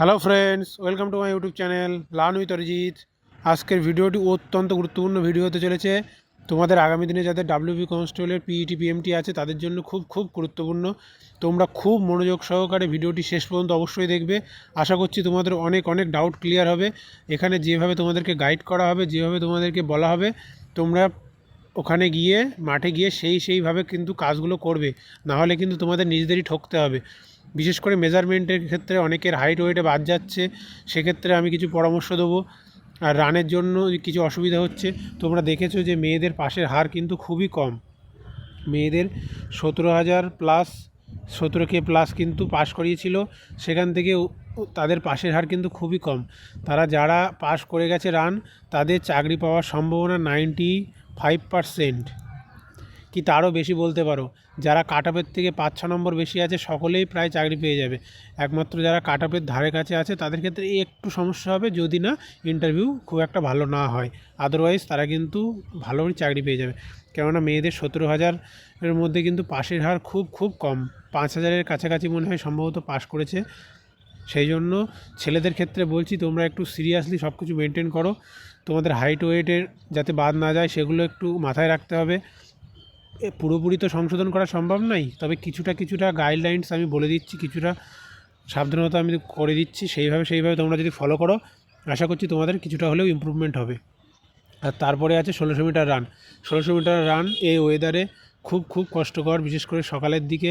Hello friends welcome to my YouTube channel learn with Arijit আজকের ভিডিওটি অত্যন্ত গুরুত্বপূর্ণ ভিডিও হতে চলেছে। তোমাদের আগামী দিনে যাদের ডাব্লিউবি কনস্টেবলের পিইটি পিএমটি আছে, তাদের জন্য খুব খুব গুরুত্বপূর্ণ। তোমরা খুব মনোযোগ সহকারে ভিডিওটি শেষ পর্যন্ত অবশ্যই দেখবে। আশা করছি তোমাদের অনেক অনেক ডাউট ক্লিয়ার হবে। এখানে যেভাবে তোমাদেরকে গাইড করা হবে, যেভাবে তোমাদেরকে বলা হবে, তোমরা ওখানে গিয়ে, মাঠে গিয়ে সেই, সেইভাবে কিন্তু কাজগুলো করবে। না হলে কিন্তু তোমাদের নিজেদেরই ঠকতে হবে। বিশেষ করে মেজারমেন্টের ক্ষেত্রে অনেকের হাইট ওয়েটে বাদ যাচ্ছে, সেক্ষেত্রে আমি কিছু পরামর্শ দেবো। আর রানের জন্য কিছু অসুবিধা হচ্ছে, তোমরা দেখেছ যে মেয়েদের পাশের হার কিন্তু খুবই কম। মেয়েদের সতেরো হাজার প্লাস সতেরো কে প্লাস কিন্তু পাশ করিয়েছিল, সেখান থেকে তাদের পাশের হার কিন্তু খুবই কম। তারা যারা পাশ করে গেছে রান তাদের চাকরি পাওয়ার সম্ভাবনা নাইনটি ফাইভ পারসেন্ট কি তারও বেশি বলতে পারো? যারা কাটাপের থেকে পাঁচ, ছ নম্বর বেশি আছে, সকলেই প্রায় চাকরি পেয়ে যাবে। একমাত্র যারা কাটাপের ধারে কাছে আছে, তাদের ক্ষেত্রে একটু সমস্যা হবে, যদি না ইন্টারভিউ খুব একটা ভালো না হয়। আদারওয়াইজ তারা কিন্তু ভালোই চাকরি পেয়ে যাবে। কেননা মেয়েদের সতেরো হাজারের মধ্যে কিন্তু পাশের হার খুব খুব কম। পাঁচ হাজারের কাছাকাছি মনে হয় সম্ভবত পাস করেছে। সেই জন্য ছেলেদের ক্ষেত্রে বলছি, তোমরা একটু সিরিয়াসলি সব কিছু মেনটেন করো। তোমাদের হাইট ওয়েটের যাতে বাদ না যায়, সেগুলো একটু মাথায় রাখতে হবে। পুরোপুরি তো সংশোধন করা সম্ভব নয়, তবে কিছুটা কিছুটা গাইডলাইন্স আমি বলে দিচ্ছি, কিছুটা সাবধানতা আমি করে দিচ্ছি, সেইভাবে সেইভাবে তোমরা যদি ফলো করো, আশা করছি তোমাদের কিছুটা হলেও ইমপ্রুভমেন্ট হবে। আর তারপরে আছে ষোলোশো মিটার রান ষোলোশো মিটার রান এই ওয়েদারে খুব খুব কষ্টকর, বিশেষ করে সকালের দিকে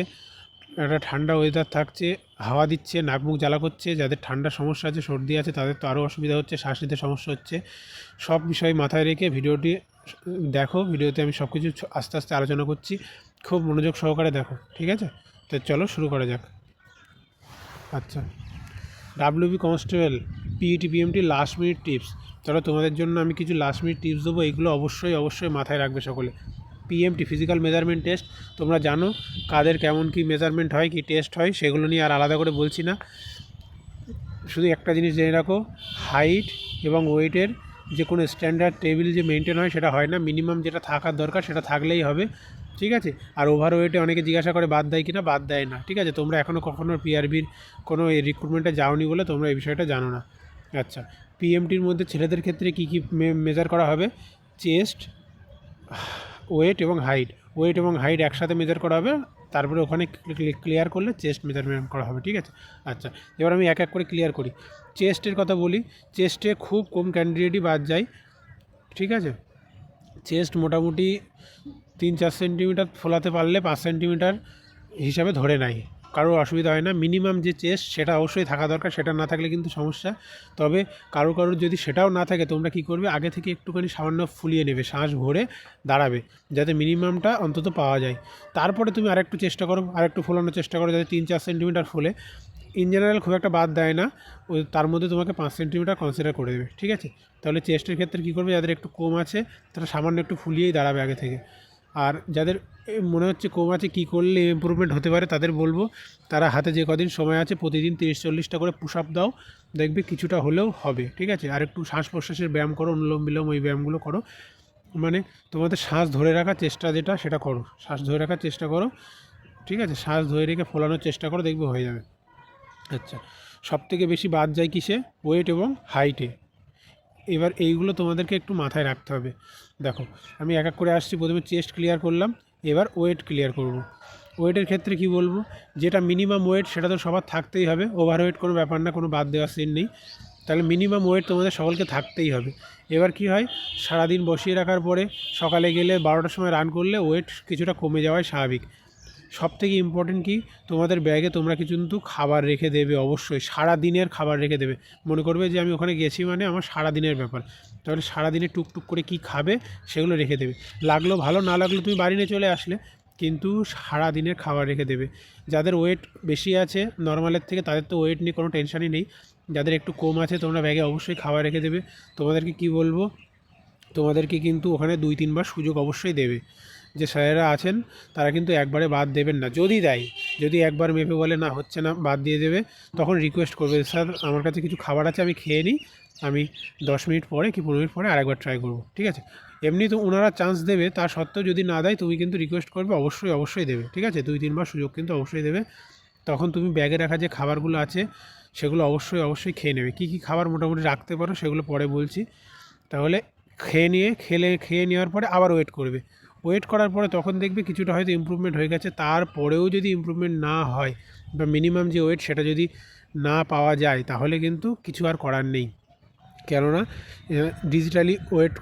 একটা ঠান্ডা ওয়েদার থাকছে, হাওয়া দিচ্ছে নাক মুখ জ্বালা করছে, যাদের ঠান্ডার সমস্যা আছে, সর্দি আছে, তাদের তো আরও অসুবিধা হচ্ছে, শ্বাস নিতে সমস্যা হচ্ছে। সব বিষয় মাথায় রেখে ভিডিওটি দেখো, ভিডিওতে আমি সব কিছু আস্তে আস্তে আলোচনা করছি। খুব মনোযোগ সহকারে দেখো, ঠিক আছে? তো চলো শুরু করা যাক। আচ্ছা। W WB constable PET PMT last minute tips চলো, তোমাদের জন্য আমি কিছু লাস্ট মিনিট টিপস দেবো। এগুলো অবশ্যই অবশ্যই মাথায় রাখবে সকলে। পিএমটি ফিজিক্যাল মেজারমেন্ট টেস্ট তোমরা জানো কাদের কেমন কি মেজারমেন্ট হয়, কি টেস্ট হয়, সেগুলো নিয়ে আর আলাদা করে বলছি না। শুধু একটা জিনিস জেনে রাখো হাইট এবং ওয়েটের যে কোনো স্ট্যান্ডার্ড টেবিল যে মেনটেন হয় সেটা হয় না। মিনিমাম যেটা থাকার দরকার সেটা থাকলেই হবে, ঠিক আছে? আর ওভার ওয়েটে অনেকে জিজ্ঞাসা করে, বাদ দেয় কিনা বাদ দেয় না, ঠিক আছে? তোমরা এখনও কখনো পিআরবির কোনো রিক্রুটমেন্টে যাওনি বলে তোমরা এই বিষয়টা জানো না। আচ্ছা পিএমটির মধ্যে ছেলেদের ক্ষেত্রে কী কী মেজার করা হবে? চেস্ট ওয়েট এবং হাইট ওয়েট এবং হাইট একসাথে মেজার করা হবে? তারপরে ওখানে ক্লিয়ার করলে চেস্ট মেজারমেন্ট করা হবে, ঠিক আছে? আচ্ছা এবার আমি এক এক করে ক্লিয়ার করি। চেস্টের কথা বলি চেস্টে খুব কম ক্যান্ডিডেটই বাদ যায়, ঠিক আছে? চেস্ট মোটামুটি তিন চার সেন্টিমিটার ফোলাতে পারলে পাঁচ সেন্টিমিটার হিসাবে ধরে নেয়। কারোর অসুবিধা হয় না। মিনিমাম যে চেস্ট সেটা অবশ্যই থাকা দরকার, সেটা না থাকলে কিন্তু সমস্যা। তবে কারও কারোর যদি সেটাও না থাকে, তোমরা কি করবে? আগে থেকে একটুখানি সামান্য ফুলিয়ে নেবে, শ্বাস ভরে দাঁড়াবে, যাতে মিনিমামটা অন্তত পাওয়া যায়। তারপরে তুমি আরেকটু চেষ্টা করো, আরেকটু ফোলানোর চেষ্টা করো, যাতে তিন চার সেন্টিমিটার ফোলে। ইন জেনারেল খুব একটা বাদ দেয় না তার মধ্যে তোমাকে পাঁচ সেন্টিমিটার কনসিডার করে দেবে, ঠিক আছে? তাহলে চেস্টের ক্ষেত্রে কী করবে? যাদের একটু কম আছে, তারা সামান্য একটু ফুলিয়েই দাঁড়াবে আগে থেকে। আর যাদের মনে হচ্ছে কম আছে কী করলে ইমপ্রুভমেন্ট হতে পারে তাদের বলব, তারা হাতে যে কদিন সময় আছে প্রতিদিন তিরিশ চল্লিশটা করে পুশ আপ দাও, দেখবে কিছুটা হলেও হবে, ঠিক আছে? আর একটু শ্বাস প্রশ্বাসের ব্যায়াম করো, অনুলোম বিলোম ওই ব্যায়ামগুলো করো। মানে তোমাদের শ্বাস ধরে রাখার চেষ্টা যেটা সেটা করো, শ্বাস ধরে রাখার চেষ্টা করো, ঠিক আছে? শ্বাস ধরে রেখে ফোলানোর চেষ্টা করো, দেখবে হয়ে যাবে। আচ্ছা সব থেকে বেশি বাদ যায় কিসে? ওয়েট এবং হাইটে এবার এইগুলো তোমাদেরকে একটু মাথায় রাখতে হবে। দেখো, আমি এক এক করে আসছি, প্রথমে চেস্ট ক্লিয়ার করলাম, এবার ওয়েট ক্লিয়ার করব। ওয়েটের ক্ষেত্রে কি বলব? যেটা মিনিমাম ওয়েট সেটা তো সবার থাকতেই হবে ওভার ওয়েট কোনো ব্যাপার না, কোনো বাদ দেওয়ার সিন নেই। তাহলে মিনিমাম ওয়েট তোমাদের সকলকে থাকতেই হবে। এবার কি হয়? সারাদিন বসিয়ে রাখার পরে সকালে গেলে বারোটার সময় রান করলে ওয়েট কিছুটা কমে যাওয়াই স্বাভাবিক। সব থেকে ইম্পর্টেন্ট কি? তোমাদের ব্যাগে তোমরা কিন্তু খাবার রেখে দেবে অবশ্যই সারা দিনের খাবার রেখে দেবে। মনে করবে যে আমি ওখানে গেছি মানে আমার সারা দিনের ব্যাপার। তাহলে সারা দিনে টুকটুক করে কি খাবে সেগুলো রেখে দেবে। লাগল ভালো, না লাগল তুমি বাড়ি নিয়ে চলে আসলে, কিন্তু সারা দিনের খাবার রেখে দেবে। যাদের ওয়েট বেশি আছে নর্মালের থেকে তাদের তো ওয়েট নিয়ে কোনো টেনশনই নেই। যাদের একটু কম আছে, তোমরা ব্যাগে অবশ্যই খাবার রেখে দেবে। তোমাদেরকে কি বলব? তোমাদেরকে কিন্তু ওখানে দুই, তিনবার সুযোগ অবশ্যই দেবে। যে স্যারেরা আছেন, তারা কিন্তু একবারে বাদ দেবেন না। যদি দেয়, যদি একবার মেপে বলে, না, হচ্ছে না, বাদ দিয়ে দেবে, তখন রিকোয়েস্ট করবে স্যার, আমার কাছে কিছু খাবার আছে, আমি খেয়ে নিই। আমি দশ মিনিট পরে কি পনেরো মিনিট পরে আরেকবার ট্রাই করব। ঠিক আছে? এমনি তো ওনারা চান্স দেবে, তা সত্ত্বেও যদি না দেয়, তুমি কিন্তু রিকোয়েস্ট করবে, অবশ্যই অবশ্যই দেবে। ঠিক আছে? দুই তিনবার সুযোগ কিন্তু অবশ্যই দেবে। তখন তুমি ব্যাগে রাখা যে খাবারগুলো আছে, সেগুলো অবশ্যই অবশ্যই খেয়ে নেবে। কী কী খাবার মোটামুটি রাখতে পারো, সেগুলো পরে বলছি। তাহলে খেয়ে নিয়ে, খেলে, খেয়ে নেওয়ার পরে আবার ওয়েট করবে। ওয়েট করার পরে তখন দেখবে কিছুটা হয়তো ইমপ্রুভমেন্ট হয়ে গেছে। তারপরেও যদি ইমপ্রুভমেন্ট না হয় বা মিনিমাম যে ওয়েট সেটা যদি না পাওয়া যায়, তাহলে কিন্তু কিছু আর করার নেই। কেননা ডিজিটালি ওয়েট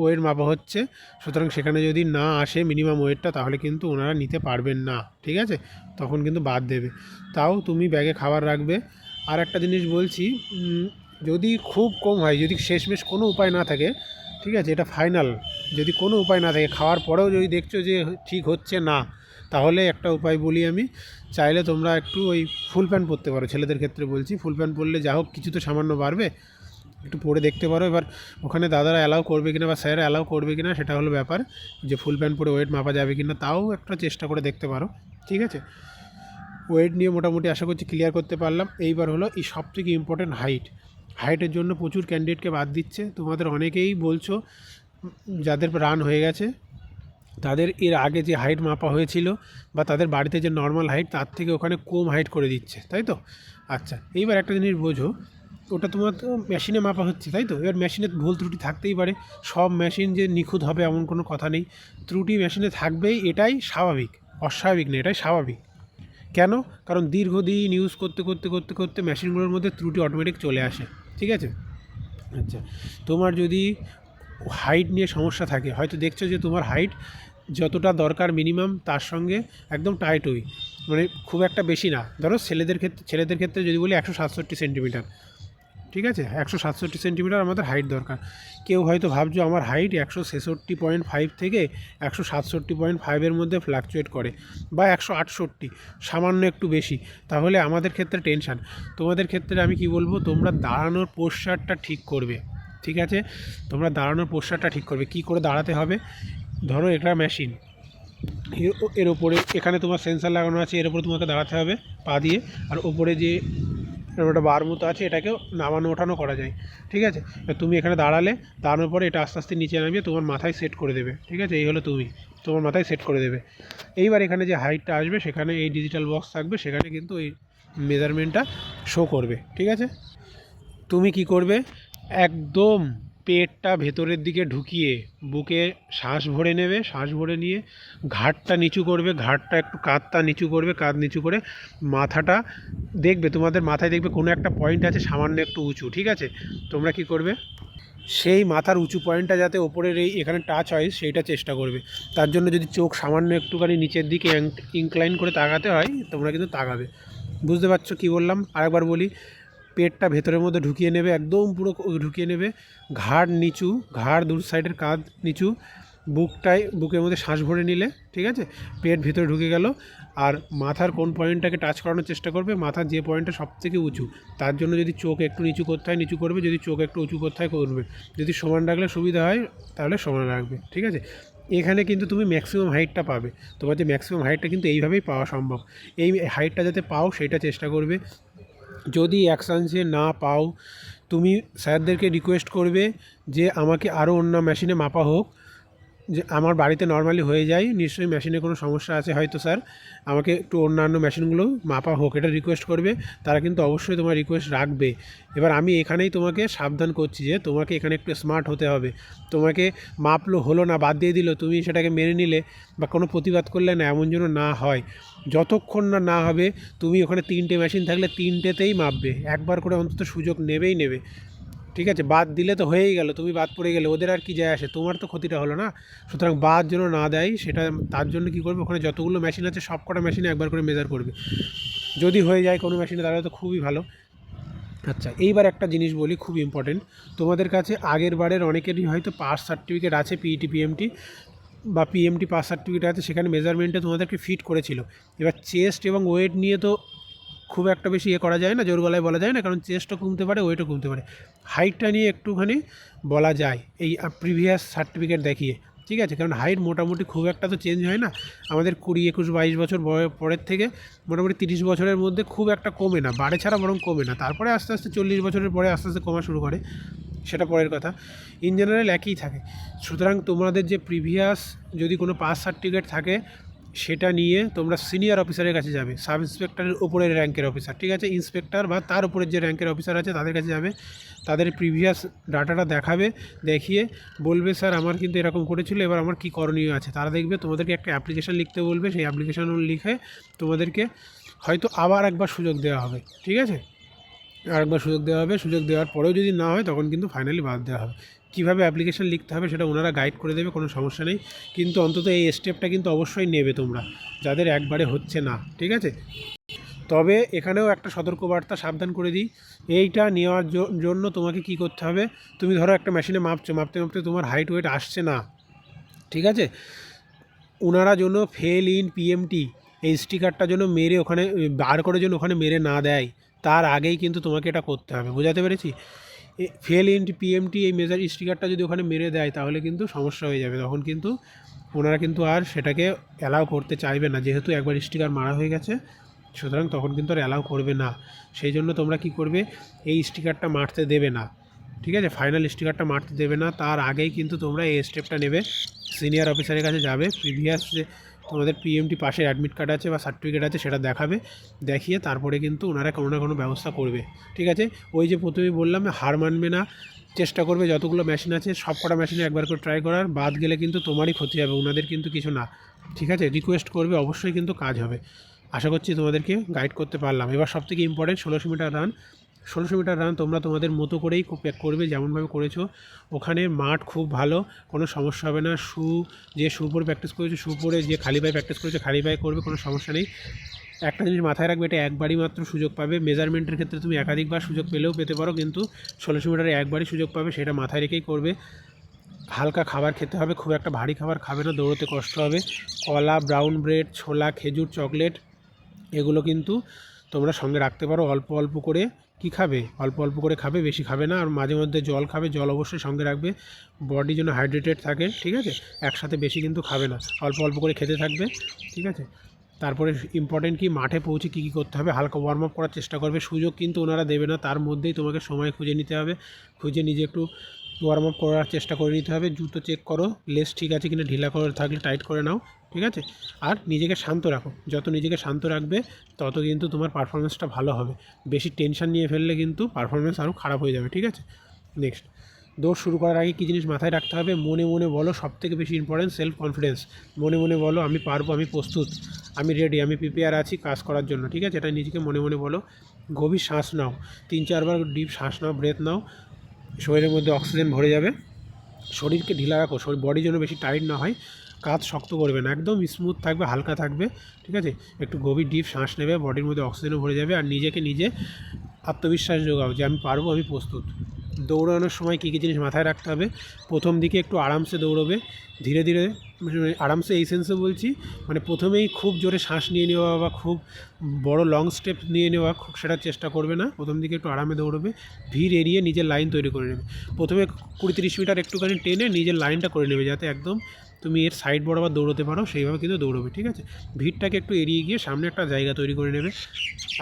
ওয়েট মাপা হচ্ছে। সুতরাং সেখানে যদি না আসে মিনিমাম ওয়েটটা তাহলে কিন্তু ওনারা নিতে পারবেন না। ঠিক আছে? তখন কিন্তু বাদ দেবে। তাও তুমি ব্যাগে খাবার রাখবে। আর একটা জিনিস বলছি যদি খুব কম হয়, যদি শেষমেশ কোনো উপায় না থাকে, ঠিক আছে, এটা ফাইনাল যদি কোনো উপায় না থাকে, খাওয়ার পরেও যদি দেখছ যে ঠিক হচ্ছে না, তাহলে একটা উপায় বলি আমি। চাইলে তোমরা একটু ওই ফুল প্যান্ট পরতে পারো, ছেলেদের ক্ষেত্রে বলছি। ফুল প্যান্ট পরলে যা হোক, কিছু তো সামান্য বাড়বে। একটু পরে দেখতে পারো। এবার ওখানে দাদারা অ্যালাউ করবে কিনা বা স্যার অ্যালাউ করবে কিনা, সেটা হলো ব্যাপার। যে ফুল প্যান্ট পরে ওয়েট মাপা যাবে কিনা, তাও একটা চেষ্টা করে দেখতে পারো। ঠিক আছে? ওয়েট নিয়ে মোটামুটি আশা করছি ক্লিয়ার করতে পারলাম। এইবার হলো এই সব থেকে ইম্পর্টেন্ট হাইট হাইটের জন্য প্রচুর ক্যান্ডিডেটকে বাদ দিচ্ছে। তোমাদের অনেকেই বলছো যাদের রান হয়ে গেছে, তাদের এর আগে যে হাইট মাপা হয়েছিল বা তাদের বাড়িতে যে নর্মাল হাইট তার থেকে ওখানে কম হাইট করে দিচ্ছে, তাই তো? আচ্ছা এইবার একটা জিনিস বোঝো, ওটা তোমার তো মেশিনে মাপা হচ্ছে, তাই তো? এবার মেশিনে ভুল ত্রুটি থাকতেই পারে, সব মেশিন যে নিখুঁত হবে এমন কোনো কথা নেই। ত্রুটি মেশিনে থাকবেই, এটাই স্বাভাবিক, অস্বাভাবিক না এটাই স্বাভাবিক। কেন? কারণ দীর্ঘদিন ইউজ করতে করতে করতে করতে মেশিনগুলোর মধ্যে ত্রুটি অটোমেটিক চলে আসে, ঠিক আছে? আচ্ছা তোমার যদি হাইট নিয়ে সমস্যা থাকে। হয়তো দেখছ যে তোমার হাইট যতটা দরকার মিনিমাম তার সঙ্গে একদম টাইট মানে খুব একটা বেশি না। ধরো ছেলেদের ক্ষেত্রে ছেলেদের ক্ষেত্রে যদি বলি একশো সাতষট্টি সেন্টিমিটার ঠিক আছে? একশো সাতষট্টি সেন্টিমিটার আমাদের হাইট দরকার। কেউ হয়তো ভাবছ আমার হাইট একশো ছেষট্টি পয়েন্ট ফাইভ থেকে একশো সাতষট্টি পয়েন্ট ফাইভের মধ্যে ফ্ল্যাকচুয়েট করে বা একশো আটষট্টি, সামান্য একটু বেশি। তাহলে আমাদের ক্ষেত্রে টেনশান তোমাদের ক্ষেত্রে আমি কি বলব? তোমরা দাঁড়ানোর পোশ্চারটা ঠিক করবে। ঠিক আছে? তোমরা দাঁড়ানোর পোশ্চারটা ঠিক করবে। কি করে দাঁড়াতে হবে? ধরো এটা মেশিন এর ওপরে এখানে তোমার সেন্সার লাগানো আছে, এর উপরে তোমাকে দাঁড়াতে হবে পা দিয়ে। আর ওপরে যে একটা বার মতো আছে এটাকে নামানো ওঠানো করা যায়। ঠিক আছে? তুমি এখানে দাঁড়ালে, দাঁড়ানোর পরে এটা আস্তে আস্তে নিচে নামিয়ে তোমার মাথায় সেট করে দেবে। ঠিক আছে? এই হলো তুমি। তোমার মাথায় সেট করে দেবে। এইবার এখানে যে হাইটটা আসবে, সেখানে এই ডিজিটাল বক্স থাকবে। সেখানে কিন্তু এই মেজারমেন্টটা শো করবে। ঠিক আছে? তুমি কি করবে? একদম পেটটা ভেতরের দিকে ঢুকিয়ে বুকে শ্বাস ভরে নেবে, শ্বাস ভরে নিয়ে ঘাটটা নিচু করবে, ঘাটটা একটু কাঁধটা নিচু করবে, কাঁধ নিচু করে মাথাটা দেখবে, তোমাদের মাথায় দেখবে কোনো একটা পয়েন্ট আছে সামান্য একটু উঁচু, ঠিক আছে? তোমরা কি করবে? সেই মাথার উঁচু পয়েন্টটা যাতে ওপরের এই এখানে টাচ হয়, সেইটা চেষ্টা করবে। তার জন্য যদি চোখ সামান্য একটুখানি নিচের দিকে ইনক্লাইন করে তাকাতে হয়, তোমরা কিন্তু তাকাবে। বুঝতে পারছ কি বললাম? আরেকবার বলি পেটটা ভেতরের মধ্যে ঢুকিয়ে নেবে, একদম পুরো ঢুকিয়ে নেবে। ঘাড় নিচু, ঘাড় দু সাইডের কাঁধ নিচু বুকটায় বুকের মধ্যে শ্বাস ভরে নিলে, ঠিক আছে? পেট ভেতরে ঢুকে গেল, আর মাথার কোন পয়েন্টটাকে টাচ করানোর চেষ্টা করবে, মাথার যে পয়েন্টটা সব থেকে উঁচু, তার জন্য যদি চোখ একটু নিচু করতে হয়, নিচু করবে, যদি চোখ একটু উঁচু করতে হয়, করবে। যদি সমান রাখলে সুবিধা হয়, তাহলে সমান রাখবে, ঠিক আছে? এখানে কিন্তু তুমি ম্যাক্সিমাম হাইটটা পাবে। তোমার যে ম্যাক্সিমাম হাইটটা কিন্তু এইভাবেই পাওয়া সম্ভব। এই হাইটটা যাতে পাও সেটা চেষ্টা করবে। যদি এক চান্সে না পাও, তুমি স্যারদেরকে রিকোয়েস্ট করবে যে আমাকে আরও অন্য মেশিনে মাপা হোক। যে আমার বাড়িতে নর্মালি হয়ে যায়, নিশ্চয়ই মেশিনে কোনো সমস্যা আছে হয়তো স্যার। আমাকে একটু অন্যান্য মেশিনগুলো মাপা হোক, এটা রিকোয়েস্ট করবে। তারা কিন্তু অবশ্যই তোমার রিকোয়েস্ট রাখবে। এবার আমি এখানেই তোমাকে সাবধান করছি যে তোমাকে এখানে একটু স্মার্ট হতে হবে। তোমাকে মাপলো, হলো না, বাদ দিয়ে দিল, তুমি সেটাকে মেনে নিলে বা কোনো প্রতিবাদ করলে না, এমন যেন না হয়। যতক্ষণ না না হবে, তুমি ওখানে তিনটে মেশিন থাকলে তিনটেতেই মাপবে। একবার করে অন্তত সুযোগ নেবেই নেবে। ঠিক আছে, বাদ দিলে তো হয়েই গেল, তুমি বাদ পড়ে গেলে, ওদের আর কি যায় আসে? তোমার তো ক্ষতিটা হলো না। সুতরাং বাদ যেন না দেয়, সেটা তার জন্য কি করবে? ওখানে যতগুলো মেশিন আছে সব কটা মেশিনে একবার করে মেজার করবে। যদি হয়ে যায় কোনো মেশিনে তাহলে তো খুবই ভালো। আচ্ছা এইবার একটা জিনিস বলি, খুব ইম্পর্টেন্ট তোমাদের কাছে আগের বারের অনেকেরই হয়তো পাস সার্টিফিকেট আছে পিইটি পিএমটি বা পিএমটি পাস সার্টিফিকেট আছে, সেখানে মেজারমেন্টে তোমাদেরকে ফিট করেছিল। এবার চেস্ট এবং ওয়েট নিয়ে তো খুব একটা বেশি ইয়ে করা যায় না, জোর গলায় বলা যায় না, কারণ চেস্টও কমতে পারে ওয়েটও কমতে পারে। হাইটটা নিয়ে একটুখানি বলা যায়, এই প্রিভিয়াস সার্টিফিকেট দেখিয়ে, ঠিক আছে? কারণ হাইট মোটামুটি খুব একটা তো চেঞ্জ হয় না। আমাদের কুড়ি, একুশ, বাইশ বছর পরের থেকে মোটামুটি তিরিশ বছরের মধ্যে খুব একটা কমে না, বাড়ে ছাড়া বরং কমে না। তারপরে আস্তে আস্তে চল্লিশ বছরের পরে আস্তে আস্তে কমা শুরু করে। সেটা পরের কথা। ইন জেনারেল একই থাকে। সুতরাং তোমাদের যে প্রিভিয়াস যদি কোনো পাস সার্টিফিকেট থাকে, সেটা নিয়ে তোমরা সিনিয়র অফিসারের কাছে যাবে। সাব ইন্সপেক্টরের উপরের র্যাঙ্কের অফিসার ঠিক আছে? ইন্সপেক্টর বা তার উপরের যে র্যাঙ্কের অফিসার আছে, তাদের কাছে যাবে। তাদের প্রিভিয়াস ডাটাটা দেখাবে, দেখিয়ে বলবে, স্যার, আমার কিন্তু এরকম করেছিল, এবার আমার কী করণীয় আছে? তারা দেখবে, তোমাদেরকে একটা অ্যাপ্লিকেশান লিখতে বলবে। সেই অ্যাপ্লিকেশান লিখে তোমাদেরকে হয়তো আবার একবার সুযোগ দেওয়া হবে। ঠিক আছে? আরেকবার সুযোগ দেওয়া হবে। সুযোগ দেওয়ার পরেও যদি না হয়, তখন কিন্তু ফাইনালি বাদ দেওয়া হবে। কীভাবে অ্যাপ্লিকেশন লিখতে হবে সেটা ওনারা গাইড করে দেবে, কোনো সমস্যা নেই। কিন্তু অন্তত এই স্টেপটা কিন্তু অবশ্যই নেবে তোমরা, যাদের একবারে হচ্ছে না, ঠিক আছে? তবে এখানেও একটা সতর্কবার্তা সাবধান করে দিই। এইটা নেওয়ার জন্য তোমাকে কি করতে হবে, তুমি ধরো একটা মেশিনে মাপছো, মাপতে মাপতে তোমার হাইট ওয়েট আসছে না, ঠিক আছে? ওনারা জন্য ফেল ইন পিএমটি এই স্টিকারটা যেন মেরে ওখানে, বার করে যেন ওখানে মেরে না দেয়। তার আগেই কিন্তু তোমাকে এটা করতে হবে, বোঝাতে পেরেছি? ফেল ইন পিএমটি এই মেজার স্টিকারটা যদি ওখানে মেরে দেয়, তাহলে কিন্তু সমস্যা হয়ে যাবে। তখন কিন্তু ওনারা কিন্তু আর সেটাকে অ্যালাউ করতে চাইবে না, যেহেতু একবার স্টিকার মারা হয়ে গেছে, সুতরাং তখন কিন্তু আর অ্যালাউ করবে না। সেই জন্য তোমরা কি করবে, এই স্টিকারটা মারতে দেবে না, ঠিক আছে? ফাইনাল স্টিকারটা মারতে দেবে না, তার আগেই কিন্তু তোমরা এই স্টেপটা নেবে। সিনিয়র অফিসারের কাছে যাবে প্রিভিয়াস যে তোমাদের পিএমটি পাশে অ্যাডমিট কার্ড আছে বা সার্টিফিকেট আছে সেটা দেখাবে, দেখিয়ে তারপরে কিন্তু ওনারা কোনো না কোনো ব্যবস্থা করবে, ঠিক আছে? ওই যে প্রথমে বললাম, হার মানবে না, চেষ্টা করবে যতগুলো মেশিন আছে, সব কটা মেশিনে একবার করে ট্রাই করার, বাদ গেলে কিন্তু তোমারই ক্ষতি হবে, ওনাদের কিন্তু কিছু না, ঠিক আছে? রিকোয়েস্ট করবে, অবশ্যই কিন্তু কাজ হবে। আশা করছি তোমাদেরকে গাইড করতে পারলাম। এবার সব থেকে ইম্পর্টেন্ট ষোলোশো মিটার রান ষোলোশো মিটার রান তোমরা তোমাদের মতো করেই প্যাক করবে, যেমনভাবে করেছ। ওখানে মাঠ খুব ভালো, কোনো সমস্যা হবে না। শু, যে শু পরে প্র্যাকটিস করেছ, শু পরে যে খালি পায়ে প্র্যাকটিস করেছ, খালি পায়ে করবে, কোনো সমস্যা নেই। একটা জিনিস মাথায় রাখবে, এটা একবারই মাত্র সুযোগ পাবে। মেজারমেন্টের ক্ষেত্রে তুমি একাধিকবার সুযোগ পেলেও পেতে পারো, কিন্তু ষোলোশো মিটারে একবারই সুযোগ পাবে, সেটা মাথায় রেখেই করবে। হালকা খাবার খেতে হবে, খুব একটা ভারী খাবার খাবে না, দৌড়তে কষ্ট হবে। কলা ব্রাউন ব্রেড ছোলা, খেজুর চকলেট এগুলো কিন্তু তোমরা সঙ্গে রাখতে পারো, অল্প অল্প করে কি খাবে? অল্প অল্প করে খাবে, বেশি খাবে না। আর মাঝে মধ্যে জল খাবে, জল অবশ্যই সঙ্গে রাখবে। বডি যেন হাইড্রেটেড থাকে, ঠিক আছে? একসাথে বেশি কিন্তু খাবে না। অল্প অল্প করে খেতে থাকবে, ঠিক আছে? তারপরে ইম্পর্টেন্ট কি? মাঠে পৌঁছে কী কী করতে হবে? হালকা ওয়ার্ম আপ করার চেষ্টা করবে। সুযোগ কিন্তু ওনারা দেবে না। তার মধ্যেই তোমাকে সময় খুঁজে নিতে হবে। খুঁজে নিজে একটু ওয়ার্ম আপ করার চেষ্টা করে নিতে হবে। জুতো চেক করো লেস ঠিক আছে কিনা, ঢিলা করে থাকলে টাইট করে নাও, ঠিক আছে? আর নিজেকে শান্ত রাখো। যত নিজেকে শান্ত রাখবে, তত কিন্তু তোমার পারফরমেন্সটা ভালো হবে। বেশি টেনশন নিয়ে ফেললে কিন্তু পারফরমেন্স আরও খারাপ হয়ে যাবে, ঠিক আছে? নেক্সট দৌড় শুরু করার আগে কী জিনিস মাথায় রাখতে হবে? মনে মনে বলো সব থেকে বেশি ইম্পর্টেন্ট সেলফ কনফিডেন্স মনে মনে বলো, আমি পারব, আমি প্রস্তুত, আমি রেডি আমি প্রিপেয়ার আছি কাজ করার জন্য, ঠিক আছে? এটা নিজেকে মনে মনে বলো। গভীর শ্বাস নাও। তিন চারবার ডিপ শ্বাস নাও ব্রেথ নাও। শরীরের মধ্যে অক্সিজেন ভরে যাবে। শরীরকে ঢিলা রাখো, শরীর, বডি যেন বেশি টাইট না হয় কাজ শক্ত করবে না, একদম স্মুথ থাকবে, হালকা থাকবে, ঠিক আছে? একটু গভীর ডিপ শ্বাস নেবে, বডির মধ্যে অক্সিজেনও ভরে যাবে, আর নিজেকে নিজে আত্মবিশ্বাস যোগাও যে আমি পারব, আমি প্রস্তুত। দৌড়ানোর সময় কী কী জিনিস মাথায় রাখতে হবে? প্রথম দিকে একটু আরামসে দৌড়বে। ধীরে ধীরে মানে আরামসে এই সেন্সে বলছি মানে প্রথমেই খুব জোরে শ্বাস নিয়ে নেওয়া বা খুব বড় লং স্টেপ নিয়ে নেওয়া খুব সেটা চেষ্টা করবে না। প্রথম দিকে একটু আরামে দৌড়বে, ভিড় এড়িয়ে নিজের লাইন তৈরি করে নেবে। প্রথমে কুড়ি তিরিশ মিটার একটুখানি টেনে নিজের লাইনটা করে নেবে যাতে একদম তুমি এর সাইড বরাবর দৌড়তে পারো, সেইভাবে কিন্তু দৌড়বে, ঠিক আছে? ভিড়টাকে একটু এড়িয়ে গিয়ে সামনে একটা জায়গা তৈরি করে নেবে।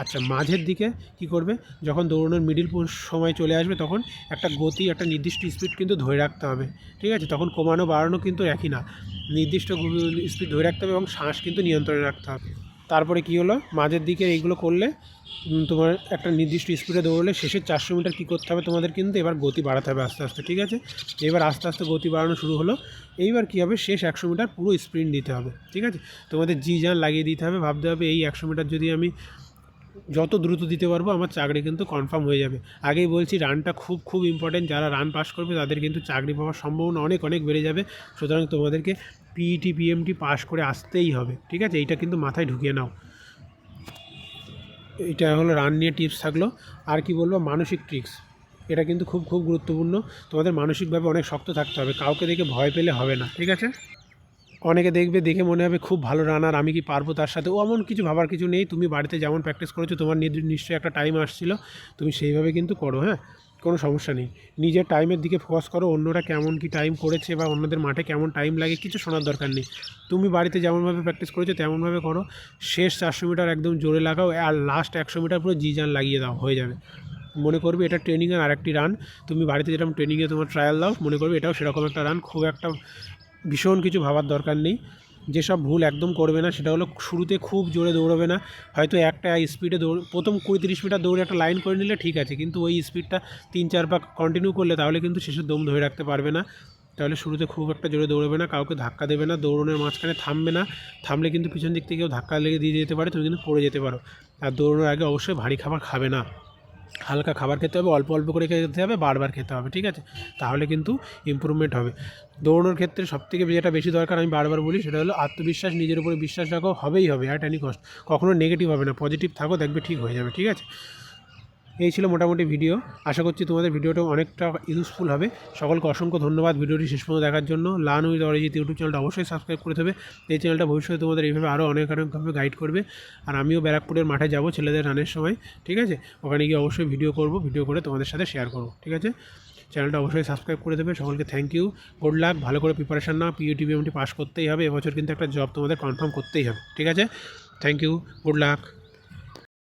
আচ্ছা মাঝের দিকে কি করবে? যখন দৌড়ানোর মিডিল সময় চলে আসবে, তখন একটা গতি, একটা নির্দিষ্ট স্পিড কিন্তু ধরে রাখতে হবে, ঠিক আছে? তখন কমানো বাড়ানো কিন্তু একই না। নির্দিষ্ট স্পিড ধরে রাখতে হবে এবং শ্বাস কিন্তু নিয়ন্ত্রণে রাখতে হবে। তারপরে কি হলো? মাঝের দিকে এইগুলো করলে তোমার একটা নির্দিষ্ট স্পিডে দৌড়লে শেষে চারশো মিটার কী করতে হবে তোমাদের কিন্তু এবার গতি বাড়াতে হবে আস্তে আস্তে, ঠিক আছে? এবার আস্তে আস্তে গতি বাড়ানো শুরু হলো। এইবার কী হবে? শেষ একশো মিটার পুরো স্প্রিন্ট দিতে হবে, ঠিক আছে? তোমাদের জি জান লাগিয়ে দিতে হবে, ভাবতে হবে এই একশো মিটার যদি আমি যত দ্রুত দিতে পারব, আমার চাকরি কিন্তু কনফার্ম হয়ে যাবে। আগেই বলছি রানটা খুব খুব ইম্পর্টেন্ট যারা রান পাস করবে, তাদের কিন্তু চাকরি পাওয়ার সম্ভাবনা অনেক অনেক বেড়ে যাবে। সুতরাং তোমাদেরকে পিইটি পিএমটি পাস করে আসতেই হবে, ঠিক আছে? এইটা কিন্তু মাথায় ঢুকিয়ে নাও। এটা হলো রান নিয়ে টিপস থাকল। আর কি বলব, মানসিক ট্রিক্স এটা কিন্তু খুব খুব গুরুত্বপূর্ণ। তোমাদের মানসিকভাবে অনেক শক্ত থাকতে হবে, কাউকে দেখে ভয় পেলে হবে না, ঠিক আছে? অনেকে দেখবে, দেখে মনে হবে খুব ভালো রানার আমি কি পারব তার সাথে? ও এমন কিছু ভাবার কিছু নেই, তুমি বাড়িতে যেমন প্র্যাকটিস করেছ, তোমার নিশ্চয়ই একটা টাইম আসছিল, তুমি সেইভাবে কিন্তু করো হ্যাঁ? কোনো সমস্যা নেই। নিজের টাইমের দিকে ফোকাস করো, অন্যরা কেমন কি টাইম করেছে বা অন্যদের মাঠে কেমন টাইম লাগে কিছু শোনার দরকার নেই। তুমি বাড়িতে যেমনভাবে প্র্যাকটিস করেছ, তেমনভাবে করো। শেষ চারশো মিটার একদম জোরে লাগাও আর লাস্ট একশো মিটার পুরো জি জান লাগিয়ে দাও, হয়ে যাবে। মনে করবে এটা ট্রেনিংয়ের আরেকটি রান তুমি বাড়িতে যেরকম ট্রেনিংয়ে তোমার ট্রায়াল দাও, মনে করবে এটাও সেরকম একটা রান খুব একটা ভীষণ কিছু ভাবার দরকার নেই। যেসব ভুল একদম করবে না, সেটা হলো শুরুতে খুব জোরে দৌড়বে না। হয়তো একটা স্পিডে দৌড়, প্রথম কুড়ি তিরিশ মিটার দৌড়ে একটা লাইন করে নিলে ঠিক আছে, কিন্তু ওই স্পিডটা তিন চার পাক কন্টিনিউ করলে তাহলে কিন্তু শেষে দম ধরে রাখতে পারবে না। তাহলে শুরুতে খুব একটা জোরে দৌড়বে না, কাউকে ধাক্কা দেবে না, দৌড়নের মাঝখানে থামবে না। থামলে কিন্তু পিছন দিক থেকে কেউ ধাক্কা লেগে দিয়ে যেতে পারে, তুমি কিন্তু পড়ে যেতে পারো। আর দৌড়ানোর আগে অবশ্যই ভারী খাবার খাবে না। হালকা খাবার খেতে হবে, অল্প অল্প করে খেতে হবে, বারবার খেতে হবে, ঠিক আছে? তাহলে কিন্তু ইম্প্রুভমেন্ট হবে। দৌড়ানোর ক্ষেত্রে সবথেকে যেটা বেশি দরকার আমি বারবার বলি সেটা হলো আত্মবিশ্বাস, নিজের উপরে বিশ্বাস রাখো, হবেই হবে অ্যাট এনি কস্ট কখনো নেগেটিভ হবে না পজিটিভ থাকো, দেখবে ঠিক হয়ে যাবে, ঠিক আছে? এই ছিল মোটামুটি ভিডিও। আশা করছি তোমাদের ভিডিওটা অনেকটা ইউজফুল হবে। সকলকে অসংখ্য ধন্যবাদ ভিডিওটি শেষ পর্যন্ত দেখার জন্য। লান উইথ অরিজিৎ ইউটিউব চ্যানেলটা অবশ্যই সাবস্ক্রাইব করে দেবে। এই চ্যানেলটা ভবিষ্যতে তোমাদের এইভাবে আরও অনেক অনেকভাবে গাইড করবে। আর আমিও ব্যারাকপুরের মাঠে যাব ছেলেদের রানের সময়, ঠিক আছে? ওখানে গিয়ে অবশ্যই ভিডিও করব ভিডিও করে তোমাদের সাথে শেয়ার করব, ঠিক আছে? চ্যানেলটা অবশ্যই সাবস্ক্রাইব করে দেবে। সকলকে থ্যাংক ইউ গুড লাক ভালো করে প্রিপারেশন নাও। পিইউটিবিএমটি পাস করতেই হবে। এবছর কিন্তু একটা জব তোমাদের কনফার্ম করতেই হবে, ঠিক আছে? Thank you good luck